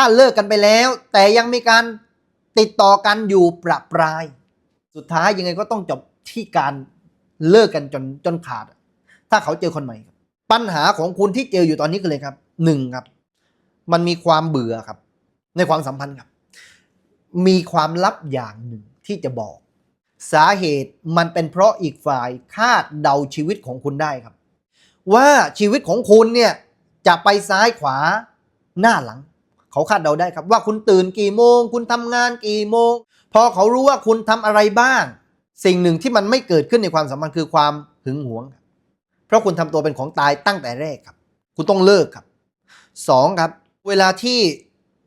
ถ้าเลิกกันไปแล้ว แต่ยังมีการติดต่อกันอยู่ประปราย สุดท้ายยังไงก็ต้องจบที่การเลิกกันจนจนขาด ถ้าเขาเจอคนใหม่ ปัญหาของคุณที่เจออยู่ตอนนี้คือเลยครับหนึ่งครับ มันมีความเบื่อครับ ในความสัมพันธ์ครับ มีความลับอย่างหนึ่งที่จะบอก สาเหตุมันเป็นเพราะอีกฝ่ายคาดเดาชีวิตของคุณได้ครับ ว่าชีวิตของคุณเนี่ยจะไปซ้ายขวาหน้าหลัง เขาคาดเดาได้ครับว่าคุณตื่นกี่โมง คุณทำงานกี่โมง พอเขารู้ว่าคุณทำอะไรบ้าง สิ่งหนึ่งที่มันไม่เกิดขึ้นในความสัมพันธ์คือความหึงหวง เพราะคุณทำตัวเป็นของตายตั้งแต่แรกครับ คุณต้องเลิกครับสองครับ เวลาที่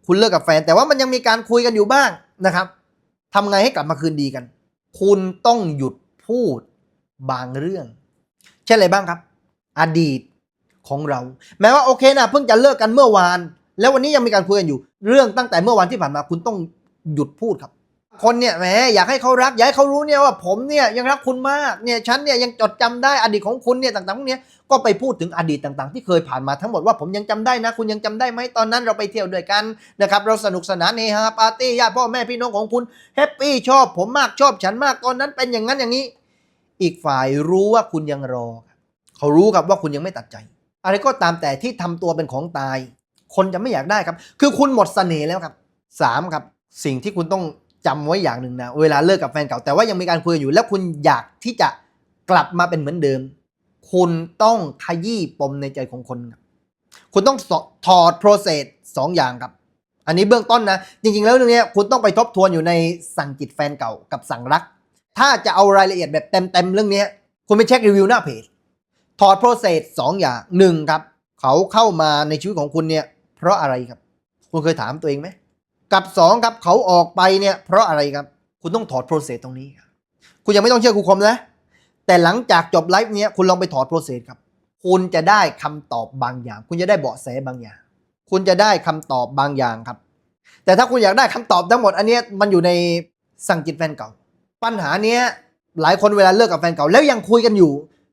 คุณเลิกกับแฟน แต่ว่ามันยังมีการคุยกันอยู่บ้างนะครับทำไงให้กลับมาคืนดีกัน คุณต้องหยุดพูดบางเรื่อง เช่นอะไรบ้างครับ อดีตของเรา แม้ว่าโอเคนะเพิ่งจะเลิกกันเมื่อวาน แล้ววันนี้ยังมีการคุยกันอยู่ เรื่องตั้งแต่เมื่อวานที่ผ่านมาคุณต้องหยุดพูดครับ คนเนี่ยแหมอยากให้เขารักอยากให้เขารู้เนี่ยว่าผมเนี่ยยังรักคุณมากเนี่ยฉันเนี่ยยังจดจำได้อดีตของคุณเนี่ยต่างๆพวกเนี้ยก็ไปพูดถึงอดีตต่างๆ ที่เคยผ่านมาทั้งหมดว่าผมยังจำได้นะ คุณยังจำได้ไหมตอนนั้นเราไปเที่ยวด้วยกันนะครับเราสนุกสนานเฮฮาปาร์ตี้ญาติพ่อแม่พี่น้องของคุณแฮปปี้ชอบผมมากชอบฉันมากตอนนั้นเป็นอย่างนั้นอย่างนี้ อีกฝ่ายรู้ว่าคุณยังรอ เขารู้ครับว่าคุณยังไม่ตัดใจ อะไรก็ตามแต่ที่ทำตัวเป็นของตาย คนจะไม่อยากได้ครับ คือคุณหมดเสน่ห์แล้วครับสามครับ สิ่งที่คุณต้องจำไว้อย่างหนึ่งนะ เวลาเลิกกับแฟนเก่าแต่ว่ายังมีการคุยกันอยู่ แล้วคุณอยากที่จะกลับมาเป็นเหมือนเดิม คุณต้องขยี้ปมในใจของคนครับคุณต้องถอด process สองอย่างครับ อันนี้เบื้องต้นนะ จริง ๆ แล้วเรื่องนี้คุณต้องไปทบทวนอยู่ในสั่งจิตแฟนเก่ากับสั่งรัก ถ้าจะเอารายละเอียดแบบเต็มๆเรื่องนี้คุณไปเช็ครีวิวหน้าเพจถอด process สองอย่างหนึ่งครับ เขาเข้ามาในชีวิตของคุณเนี่ย เพราะอะไรครับ คุณเคยถามตัวเองไหม กับสองครับเขาออกไปเนี่ยเพราะอะไรครับ คุณต้องถอด process ตรงนี้ครับคุณยังไม่ต้องเชื่อครูคมนะ แต่หลังจากจบไลฟ์เนี้ยคุณลองไปถอด process ครับ คุณจะได้คำตอบบางอย่าง คุณจะได้เบาะแสบางอย่าง คุณจะได้คำตอบบางอย่างครับ แต่ถ้าคุณอยากได้คำตอบทั้งหมด อันเนี้ยมันอยู่ในสั่งจิตแฟนเก่า ปัญหาเนี้ยหลายคนเวลาเลิกกับแฟนเก่าแล้วยังคุยกันอยู่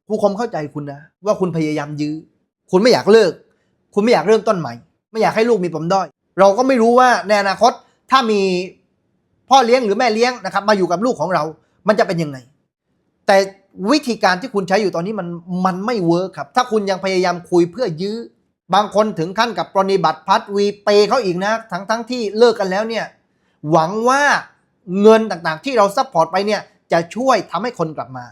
ครูคมเข้าใจคุณนะว่าคุณพยายามยื้อ คุณไม่อยากเลิก คุณไม่อยากเริ่มต้นใหม่ ไม่อยากให้ลูกมีปมด้อย เราก็ไม่รู้ว่าในอนาคตถ้ามีพ่อเลี้ยงหรือแม่เลี้ยงนะครับ มาอยู่กับลูกของเรา มันจะเป็นยังไง แต่วิธีการที่คุณใช้อยู่ตอนนี้มันมันไม่เวิร์คครับ ถ้าคุณยังพยายามคุยเพื่อยื้อ บางคนถึงขั้นกับปรนิบัติพัดวีเปย์เขาอีกนะทั้งทั้งที่เลิกกันแล้วเนี่ย หวังว่าเงินต่างๆ ที่เราซัพพอร์ตไปเนี่ยจะช่วยทำให้คนกลับมา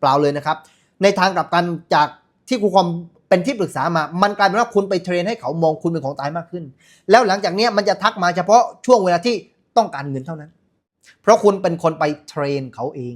เปล่าเลยนะครับ ในทางกลับกันจากที่ครูคอม เป็นที่ปรึกษามา มันกลายเป็นว่าคุณไปเทรนให้เขามองคุณเป็นของตายมากขึ้น แล้วหลังจากนี้มันจะทักมาเฉพาะช่วงเวลาที่ต้องการเงินเท่านั้น เพราะคุณเป็นคนไปเทรนเขาเอง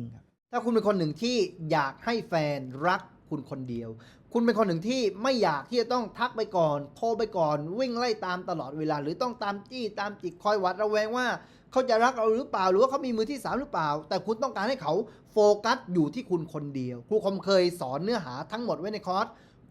ถ้าคุณเป็นคนหนึ่งที่อยากให้แฟนรักคุณคนเดียว คุณเป็นคนหนึ่งที่ไม่อยากที่จะต้องทักไปก่อน โทรไปก่อน วิ่งไล่ตามตลอดเวลา หรือต้องตามจี้ตามจิกคอยหวัดระแวงว่าเขาจะรักเราหรือเปล่า หรือว่าเขามีมือที่สามหรือเปล่า แต่คุณต้องการให้เขาโฟกัสอยู่ที่คุณคนเดียว ครูคมเคยสอนเนื้อหาทั้งหมดไว้ในคอร์ส